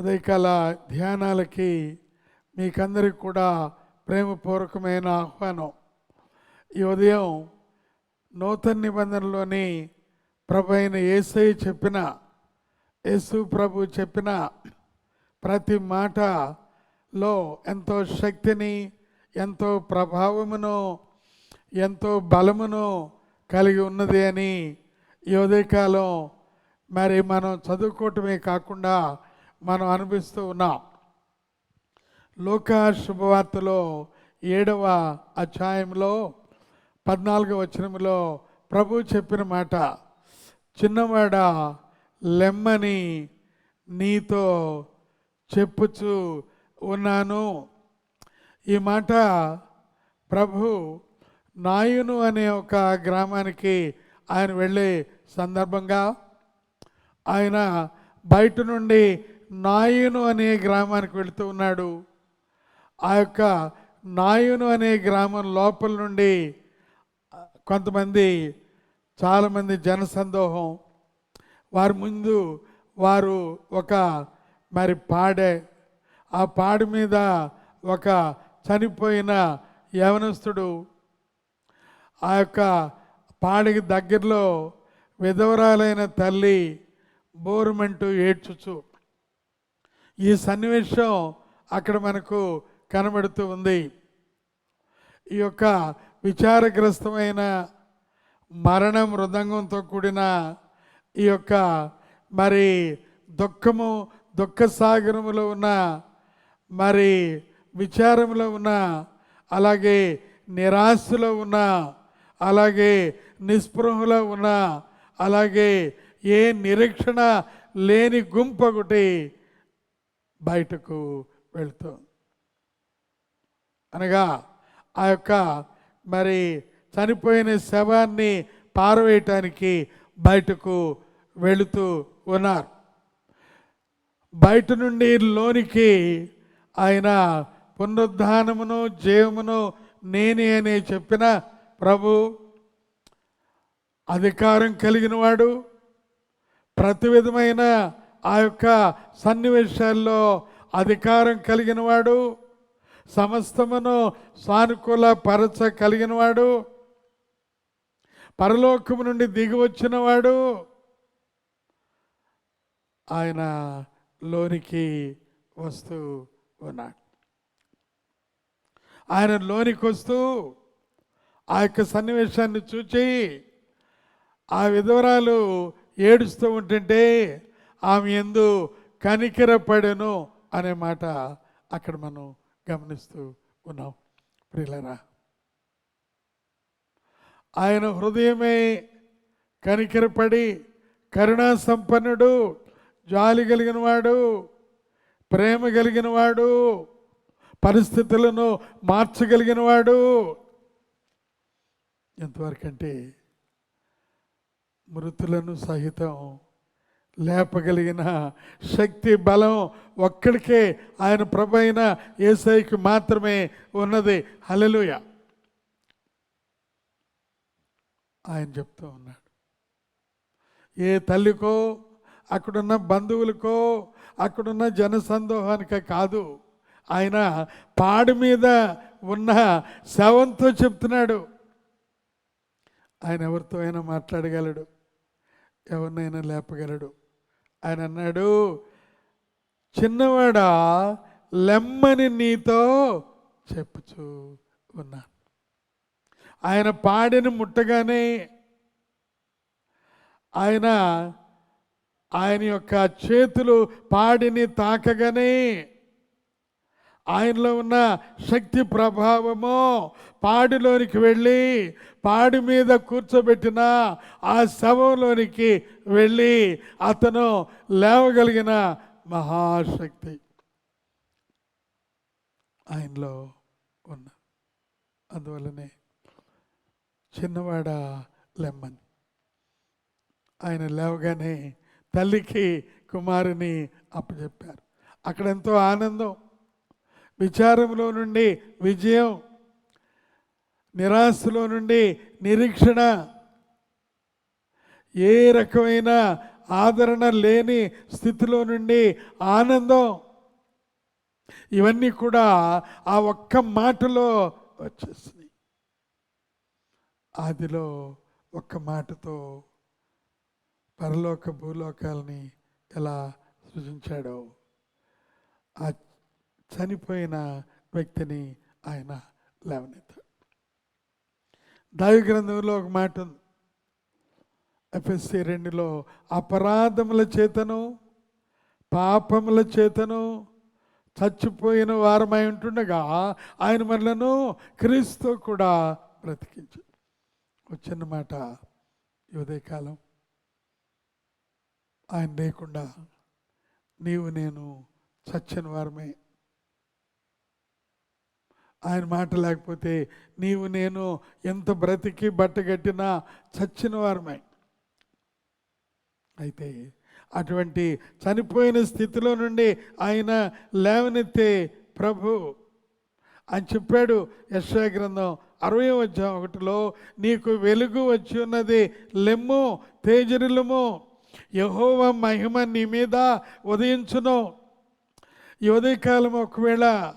ఉదయకాల ధ్యానాలకి మీకందరికి కూడా ప్రేమపూర్వకమైన ఆహ్వానం. ఈ ఉదయం నూతన నిబంధనలోని ప్రభు అయిన ఏసై చెప్పిన యేసు ప్రభు చెప్పిన ప్రతి మాటలో ఎంతో శక్తిని ఎంతో ప్రభావమును ఎంతో బలమును కలిగి ఉన్నది అని ఈ ఉదయకాలం మరి మనం చదువుకోవటమే కాకుండా మనం అనిపిస్తూ ఉన్నాం. లోక శుభవార్తలో ఏడవ అధ్యాయంలో పద్నాలుగవ వచనంలో ప్రభు చెప్పిన మాట చిన్నవాడ లెమ్మని నీతో చెప్పుచు ఉన్నాను. ఈ మాట ప్రభు నాయును అనే ఒక గ్రామానికి ఆయన వెళ్ళే సందర్భంగా ఆయన బయట నుండి నాయును అనే గ్రామానికి వెళుతూ ఉన్నాడు. ఆ యొక్క నాయును అనే గ్రామం లోపల నుండి కొంతమంది చాలామంది జనసందోహం వారి ముందు వారు ఒక మరి పాడే ఆ పాడు మీద ఒక చనిపోయిన యవనస్తుడు. ఆ యొక్క పాడికి దగ్గరలో విధవరాలైన తల్లి బోరుమంటూ ఏడ్చుచు ఈ సన్నివేశం అక్కడ మనకు కనబడుతూ ఉంది. ఈ యొక్క విచారగ్రస్తమైన మరణ మృదంగంతో కూడిన ఈ యొక్క మరి దుఃఖము దుఃఖ సాగరములో ఉన్న మరి విచారంలో ఉన్న అలాగే నిరాశలో ఉన్న అలాగే నిస్పృహలో ఉన్న అలాగే ఏ నిరీక్షణ లేని గుంపు ఒకటి బయటకు వెళ్తుంది అనగా ఆ యొక్క మరి చనిపోయిన శవాన్ని పారవేయటానికి బయటకు వెళుతూ ఉన్నారు. బయట నుండి లోనికి ఆయన పునరుద్ధానమును జీవమును నేనే అని చెప్పిన ప్రభు అధికారం కలిగిన వాడు ప్రతి విధమైన ఆ యొక్క సన్నివేశాల్లో అధికారం కలిగినవాడు సమస్తమును సానుకూల పరచ కలిగినవాడు పరలోకము నుండి దిగి వచ్చినవాడు ఆయన లోనికి వస్తూ ఉన్నాడు. ఆయన లోనికి వస్తూ ఆ యొక్క సన్నివేశాన్ని చూచి ఆ విధవరాలు ఏడుస్తూ ఉంటుంటే ఆమె ఎందు కనికరపడెను అనే మాట అక్కడ మనం గమనిస్తూ ఉన్నాం. ప్రియులరా ఆయన హృదయమే కనికరపడి కరుణా సంపన్నుడు జాలి కలిగిన వాడు ప్రేమ కలిగిన వాడు పరిస్థితులను మార్చగలిగిన వాడు ఎంతవరకంటే మృతులను సహితం లేపగలిగిన శక్తి బలం ఒక్కడికే ఆయన ప్రభు అయిన ఏసైకి మాత్రమే ఉన్నది. హలలుయ ఆయన చెప్తూ ఉన్నాడు. ఏ తల్లికో అక్కడున్న బంధువులకో అక్కడున్న జనసందోహానిక కాదు. ఆయన పాడి మీద ఉన్న శవంతో చెప్తున్నాడు. ఆయన ఎవరితో అయినా మాట్లాడగలడు. ఎవరినైనా లేపగలడు. ఆయన అన్నాడు. చిన్నవాడా లెమ్మని నీతో చెప్పుచు ఉన్నాను ఆయన పాడిని ముట్టగానే ఆయన ఆయన యొక్క చేతులు పాడిని తాకగానే ఆయనలో ఉన్న శక్తి ప్రభావము పాడిలోనికి వెళ్ళి పాడి మీద కూర్చోబెట్టిన ఆ శవంలోనికి వెళ్ళి అతను లేవగలిగిన మహాశక్తి ఆయనలో ఉన్న. అందువల్లనే చిన్నవాడ లెమ్మన్. ఆయన లేవగానే తల్లికి కుమారుని అప్పచెప్పారు. అక్కడ ఎంతో ఆనందం. విచారంలో నుండి విజయం నిరాశలో నుండి నిరీక్షణ. ఏ రకమైన ఆదరణ లేని స్థితిలో నుండి ఆనందం. ఇవన్నీ కూడా ఆ ఒక్క మాటలో వచ్చేసినాయి ఆదిలో ఒక్క మాటతో పరలోక భూలోకాలని ఎలా సృజించాడో. ఆ చనిపోయిన వ్యక్తిని ఆయన లేవనెత్తాడు. దైవ గ్రంథంలో ఒక మాట ఉంది. ఎఫ్ఎస్సి రెండులో అపరాధముల చేతను పాపముల చేతను చచ్చిపోయిన వారమై ఉంటుండగా ఆయన మనలను క్రీస్తు కూడా బ్రతికించు వచ్చిన మాట. ఈ ఉదయకాలం ఆయన లేకుండా నీవు నేను చచ్చిన వారమే ఆయన మాట లేకపోతే నీవు నేను ఎంత బ్రతికి బట్టగట్టినా చచ్చిన వారమే. అయితే అటువంటి చనిపోయిన స్థితిలో నుండి ఆయన లేవనెత్తే ప్రభు అని చెప్పాడు యశా గ్రంథం అరవై వచ్చా ఒకటిలో నీకు వెలుగు వచ్చి ఉన్నది లెమ్ము తేజరిల్లుము. యహోవ మహిమ నీ మీద ఉదయించును. ఈ ఉదయకాలం ఒకవేళ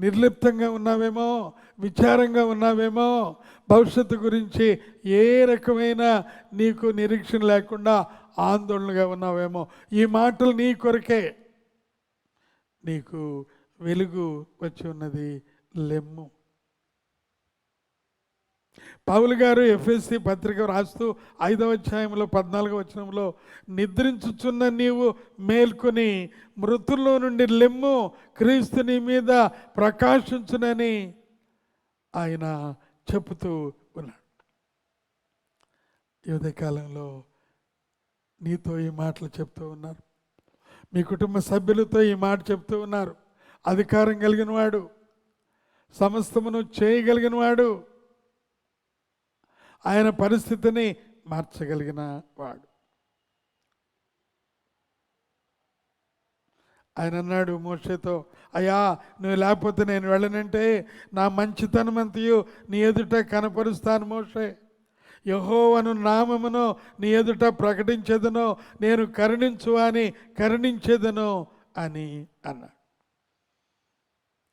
నిర్లిప్తంగా ఉన్నావేమో? విచారంగా ఉన్నావేమో? భవిష్యత్తు గురించి ఏ రకమైన నీకు నిరీక్షణ లేకుండా ఆందోళనగా ఉన్నావేమో? ఈ మాటలు నీ కొరకే. నీకు వెలుగు వచ్చి ఉన్నది లెమ్ము. పౌలు గారు ఎఫ్ఎస్సి పత్రిక రాస్తూ ఐదవ అధ్యాయంలో పద్నాలుగో వచనంలో నిద్రించుచున్న నీవు మేల్కొని మృతుల్లో నుండి లెమ్ము క్రీస్తు నీ మీద ప్రకాశించునని ఆయన చెబుతూ ఉన్నాడు. యువత కాలంలో నీతో ఈ మాటలు చెప్తూ ఉన్నారు. మీ కుటుంబ సభ్యులతో ఈ మాట చెప్తూ ఉన్నారు. అధికారం కలిగిన వాడు సమస్తమును చేయగలిగిన వాడు ఆయన పరిస్థితిని మార్చగలిగిన వాడు. ఆయన అన్నాడు మోషేతో అయ్యా నువ్వు లేకపోతే నేను వెళ్ళనంటే నా మంచితనం అంతయు నీ ఎదుట కనపరుస్తాను మోషే. యహోవను నామమును నీ ఎదుట ప్రకటించేదనో నేను కరుణించు అని కరుణించేదనో అని అన్నాడు.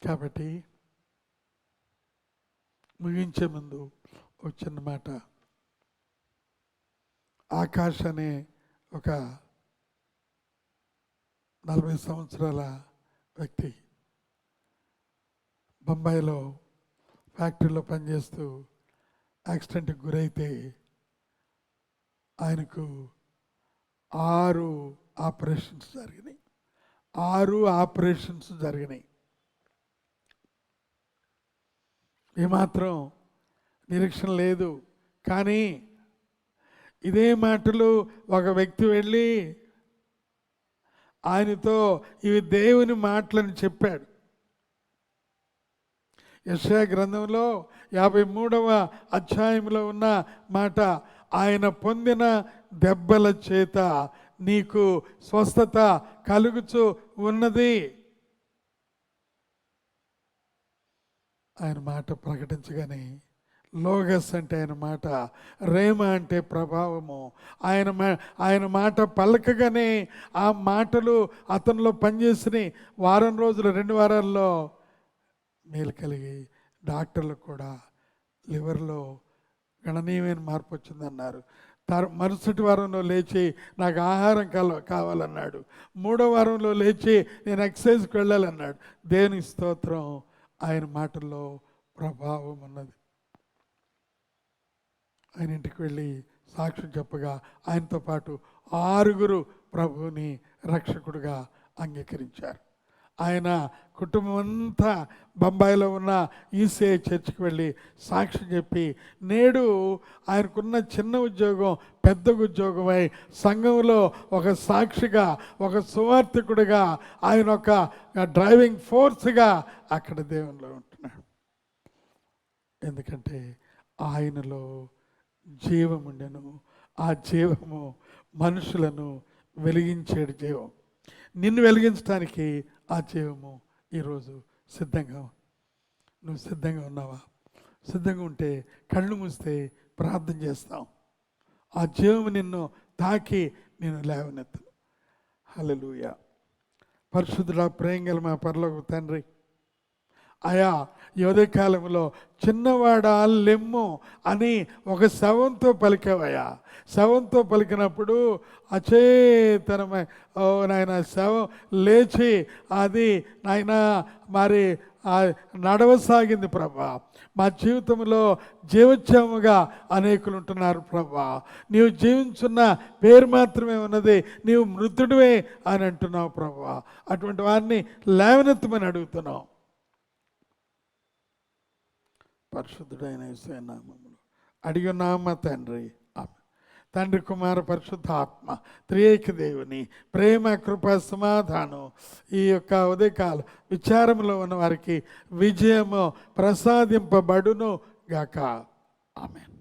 కాబట్టి ముగించే ముందు ఒక చిన్న మాట. ఆకాష్ అనే ఒక నలభై సంవత్సరాల వ్యక్తి బొంబాయిలో ఫ్యాక్టరీలో పనిచేస్తూ యాక్సిడెంట్కి గురైతే ఆయనకు ఆరు ఆపరేషన్స్ జరిగినాయి. ఆరు ఆపరేషన్స్ జరిగినాయి. ఏమాత్రం నిరీక్షణ లేదు. కానీ ఇదే మాటలు ఒక వ్యక్తి వెళ్ళి ఆయనతో ఇవి దేవుని మాటలని చెప్పాడు. యశా గ్రంథంలో యాభై మూడవ అధ్యాయంలో ఉన్న మాట ఆయన పొందిన దెబ్బల చేత నీకు స్వస్థత కలుగుచు ఉన్నది. ఆయన మాట ప్రకటించగానే లోగస్ అంటే ఆయన మాట రేమ అంటే ప్రభావము. ఆయన మా ఆయన మాట పలకగానే ఆ మాటలు అతనిలో పనిచేసినాయి వారం రోజులు రెండు వారాల్లో మేలు కలిగి డాక్టర్లు కూడా లివర్లో గణనీయమైన మార్పు వచ్చిందన్నారు. తర్ మరుసటి వారంలో లేచి నాకు ఆహారం కల కావాలన్నాడు. మూడో వారంలో లేచి నేను ఎక్సర్సైజ్కి వెళ్ళాలన్నాడు. దేని స్తోత్రం? ఆయన మాటల్లో ప్రభావం ఉన్నది. ఆయన ఇంటికి వెళ్ళి సాక్ష్యం చెప్పగా ఆయనతో పాటు ఆరుగురు ప్రభువుని రక్షకుడుగా అంగీకరించారు. ఆయన కుటుంబం అంతా బొంబాయిలో ఉన్న ఈసీఐ చర్చికి వెళ్ళి సాక్ష్యం చెప్పి నేడు ఆయనకున్న చిన్న ఉద్యోగం పెద్ద ఉద్యోగమై సంఘంలో ఒక సాక్షిగా ఒక సువార్థికుడిగా ఆయన ఒక డ్రైవింగ్ ఫోర్స్గా అక్కడ దేవునిలో ఉంటున్నాడు. ఎందుకంటే ఆయనలో జీవముండెను. ఆ జీవము మనుషులను వెలిగించేడు జీవం. నిన్ను వెలిగించడానికి ఆ జీవము ఈరోజు సిద్ధంగా నువ్వు సిద్ధంగా ఉన్నావా? సిద్ధంగా ఉంటే కళ్ళు మూస్తే ప్రార్థన చేస్తాం. ఆ జీవము నిన్ను తాకి నేను లేవనెత్తను. హలలుయ పరిశుద్ధుల ప్రేంగల మా పరలోక తండ్రి ఆయా యువత కాలంలో చిన్నవాడా లెమ్ము అని ఒక శవంతో పలికావయ్యా. శవంతో పలికినప్పుడు అచేతనమై ఓ నాయన శవం లేచి అది నాయన మరి నడవసాగింది ప్రభా. మా జీవితంలో జీవోత్సవముగా అనేకులు ఉంటున్నారు ప్రభా. నీవు జీవించున్న పేరు మాత్రమే ఉన్నది నీవు మృతుడివే అని అంటున్నావు ప్రభా. అటువంటి వారిని లేవనెత్తమని అడుగుతున్నావు. పరిశుద్ధుడైన యేసయ్య నామములో. అడిగి నామ తండ్రి? ఆమె తండ్రి కుమార పరిశుద్ధ ఆత్మ త్రియేక దేవుని ప్రేమ కృప సమాధానం ఈ యొక్క ఉదయకాల విచారంలో ఉన్న వారికి విజయము ప్రసాదింపబడును గాక. ఆమెను.